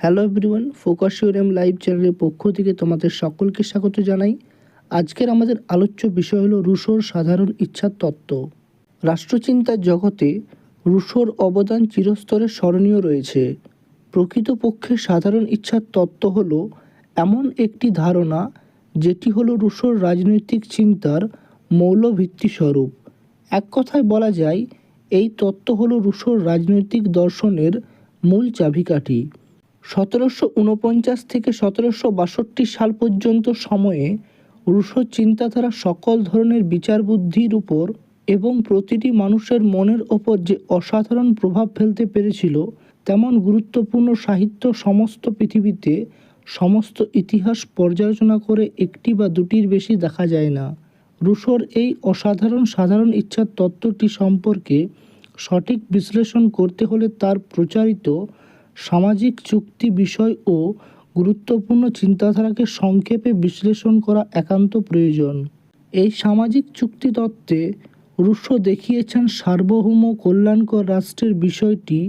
Hello everyone focus ইউরেম live চ্যানেলের পক্ষ থেকে তোমাদের সকলকে স্বাগত জানাই। আজকের আমাদের আলোচ্য বিষয় হলো রুশোর সাধারণ ইচ্ছার তত্ত্ব। রাষ্ট্রচিন্তার জগতে রুশোর অবদান চিরস্তরে স্মরণীয় রয়েছে। প্রকৃতপক্ষে সাধারণ ইচ্ছার তত্ত্ব হলো এমন একটি ধারণা যেটি হলো রুশোর রাজনৈতিক চিন্তার মৌলভিত্তি স্বরূপ এক কথায় বলা যায়, এই তত্ত্ব হলো রুশোর রাজনৈতিক দর্শনের মূল চাবিকাঠি। সতেরোশো উনপঞ্চাশ থেকে সতেরোশো বাষট্টি সাল পর্যন্ত সময়ে রুশো চিন্তাধারা সকল ধরনের বিচার বুদ্ধির উপর এবং প্রতিটি মানুষের মনের ওপর যে অসাধারণ প্রভাব ফেলতে পেরেছিল, তেমন গুরুত্বপূর্ণ সাহিত্য সমস্ত পৃথিবীতে সমস্ত ইতিহাস পর্যালোচনা করে একটি বা দুটির বেশি দেখা যায় না। রুশোর এই অসাধারণ সাধারণ ইচ্ছার তত্ত্বটি সম্পর্কে সঠিক বিশ্লেষণ করতে হলে তার প্রচারিত সামাজিক চুক্তি বিষয় ও গুরুত্বপূর্ণ চিন্তাধারাকে সংক্ষেপে বিশ্লেষণ করা একান্ত প্রয়োজন। এই সামাজিক চুক্তি তত্ত্বে রুশো দেখিয়েছেন সার্বভৌম কল্যাণকর রাষ্ট্রের বিষয়টি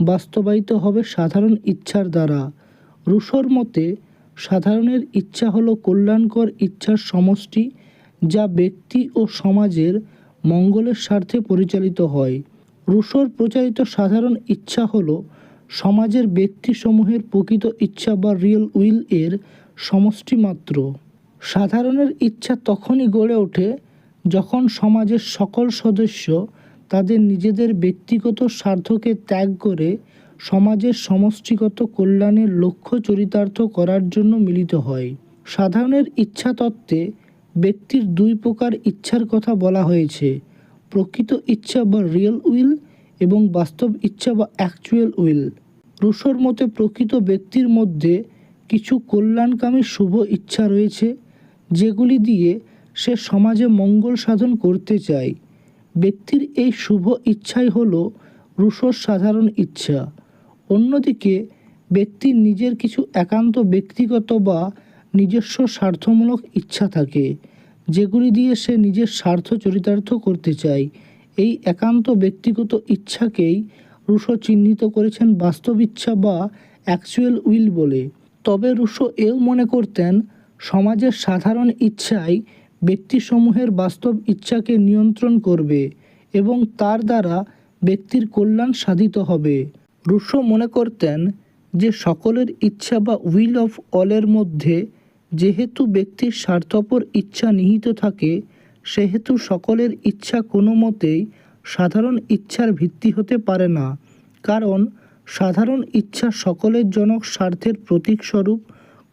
বাস্তবায়িত হবে সাধারণ ইচ্ছার দ্বারা। রুশোর মতে, সাধারণের ইচ্ছা হলো কল্যাণকর ইচ্ছার সমষ্টি যা ব্যক্তি ও সমাজের মঙ্গলের স্বার্থে পরিচালিত হয়। রুশোর প্রচারিত সাধারণ ইচ্ছা হলো সমাজের ব্যক্তিসমূহের প্রকৃত ইচ্ছা বা রিয়েল উইল এর সমষ্টি মাত্র। সাধারণের ইচ্ছা তখনই গড়ে ওঠে যখন সমাজের সকল সদস্য তাদের নিজেদের ব্যক্তিগত স্বার্থকে ত্যাগ করে সমাজের সমষ্টিগত কল্যাণের লক্ষ্য চরিতার্থ করার জন্য মিলিত হয়। সাধারণের ইচ্ছা তত্ত্বে ব্যক্তির দুই প্রকার ইচ্ছার কথা বলা হয়েছে, প্রকৃত ইচ্ছা বা রিয়েল উইল এবং বাস্তব ইচ্ছা বা অ্যাকচুয়াল উইল রুশোর মতে প্রকৃত ব্যক্তির মধ্যে কিছু কল্যাণকামী শুভ ইচ্ছা রয়েছে, যেগুলি দিয়ে সে সমাজে মঙ্গল সাধন করতে চায়। ব্যক্তির এই শুভ ইচ্ছাই হল রুশোর সাধারণ ইচ্ছা। অন্যদিকে ব্যক্তির নিজের কিছু একান্ত ব্যক্তিগত বা নিজস্ব স্বার্থমূলক ইচ্ছা থাকে, যেগুলি দিয়ে সে নিজের স্বার্থ চরিতার্থ করতে চায়। এই একান্ত ব্যক্তিগত ইচ্ছাকেই রুশো চিহ্নিত করেছেন বাস্তব ইচ্ছা বা অ্যাকচুয়াল উইল বলে। তবে রুশো এও মনে করতেন, সমাজের সাধারণ ইচ্ছাই ব্যক্তিসমূহের বাস্তব ইচ্ছাকে নিয়ন্ত্রণ করবে এবং তার দ্বারা ব্যক্তির কল্যাণ সাধিত হবে। রুশো মনে করতেন যে সকলের ইচ্ছা বা উইল অফ অলের মধ্যে যেহেতু ব্যক্তির স্বার্থপর ইচ্ছা নিহিত থাকে, সেহেতু সকলের ইচ্ছা কোনো মতেই সাধারণ ইচ্ছার ভিত্তি হতে পারে না। কারণ, সাধারণ ইচ্ছা সকলের জনক স্বার্থের প্রতীকস্বরূপ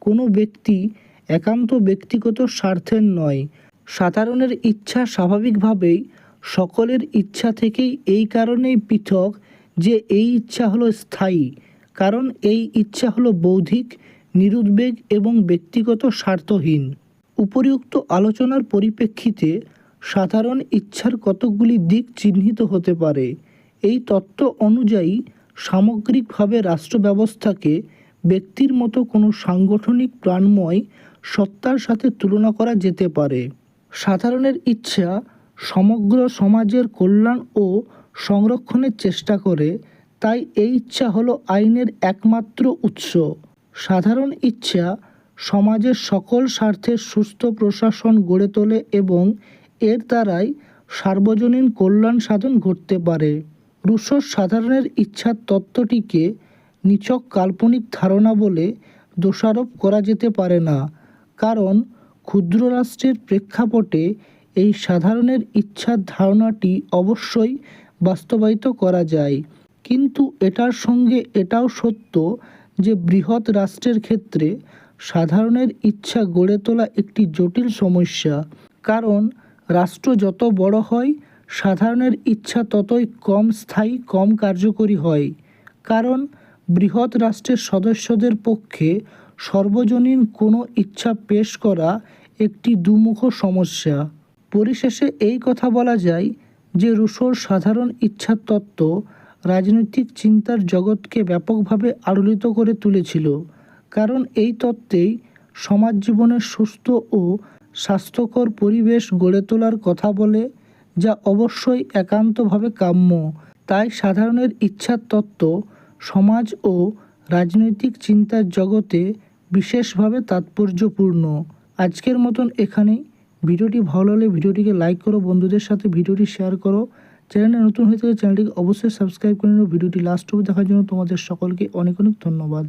কোনো ব্যক্তি একান্ত ব্যক্তিগত স্বার্থের নয়। সাধারণের ইচ্ছা স্বাভাবিকভাবেই সকলের ইচ্ছা থেকেই এই কারণেই পৃথক যে এই ইচ্ছা হলো স্থায়ী। কারণ, এই ইচ্ছা হলো বৌদ্ধিক, নিরুদ্বেগ এবং ব্যক্তিগত স্বার্থহীন। উপরিউক্ত আলোচনার পরিপ্রেক্ষিতে সাধারণ ইচ্ছার কতকগুলি দিক চিহ্নিত হতে পারে। এই তত্ত্ব অনুযায়ী, সামগ্রিকভাবে রাষ্ট্র ব্যবস্থাকে ব্যক্তির মতো কোনো সাংগঠনিক প্রাণময় সত্তার সাথে তুলনা করা যেতে পারে। সাধারণের ইচ্ছা সমগ্র সমাজের কল্যাণ ও সংরক্ষণের চেষ্টা করে, তাই এই ইচ্ছা হলো আইনের একমাত্র উৎস। সাধারণ ইচ্ছা সমাজের সকল স্বার্থের সুস্থ প্রশাসন গড়ে তোলে এবং এর দ্বারাই সার্বজনীন কল্যাণ সাধন ঘটতে পারে। রুশোর সাধারণের ইচ্ছার তত্ত্বটিকে নিছক কাল্পনিক ধারণা বলে দোষারোপ করা যেতে পারে না, কারণ ক্ষুদ্র রাষ্ট্রের প্রেক্ষাপটে এই সাধারণের ইচ্ছার ধারণাটি অবশ্যই বাস্তবায়িত করা যায়। কিন্তু এটার সঙ্গে এটাও সত্য যে বৃহৎ রাষ্ট্রের ক্ষেত্রে সাধারণের ইচ্ছা গড়ে তোলা একটি জটিল সমস্যা, কারণ রাষ্ট্র যত বড় হয়, সাধারণের ইচ্ছা ততই কম স্থায়ী, কম কার্যকরী হয়। কারণ, বৃহৎ রাষ্ট্রের সদস্যদের পক্ষে সর্বজনীন কোনো ইচ্ছা পেশ করা একটি দুমুখ সমস্যা। পরিশেষে এই কথা বলা যায় যে রুশোর সাধারণ ইচ্ছার তত্ত্ব রাজনৈতিক চিন্তার জগৎকে ব্যাপকভাবে আলোড়িত করে তুলেছিল। কারণ এই তত্ত্বেই সমাজ জীবনের সুস্থ ও স্বাস্থ্যকর পরিবেশ গড়ে তোলার কথা বলে, যা অবশ্যই একান্তভাবে কাম্য। তাই সাধারণের ইচ্ছার তত্ত্ব, সমাজ ও রাজনৈতিক চিন্তার জগতে বিশেষভাবে তাৎপর্যপূর্ণ। আজকের মতন এখানেই। ভিডিওটি ভালো লাগলে ভিডিওটিকে লাইক করো, বন্ধুদের সাথে ভিডিওটি শেয়ার করো। চ্যানেলে নতুন হয়ে থাকলে চ্যানেলটিকে অবশ্যই সাবস্ক্রাইব করে নিও। ভিডিওটি লাস্ট অবধি দেখার জন্য তোমাদের সকলকে অনেক অনেক ধন্যবাদ।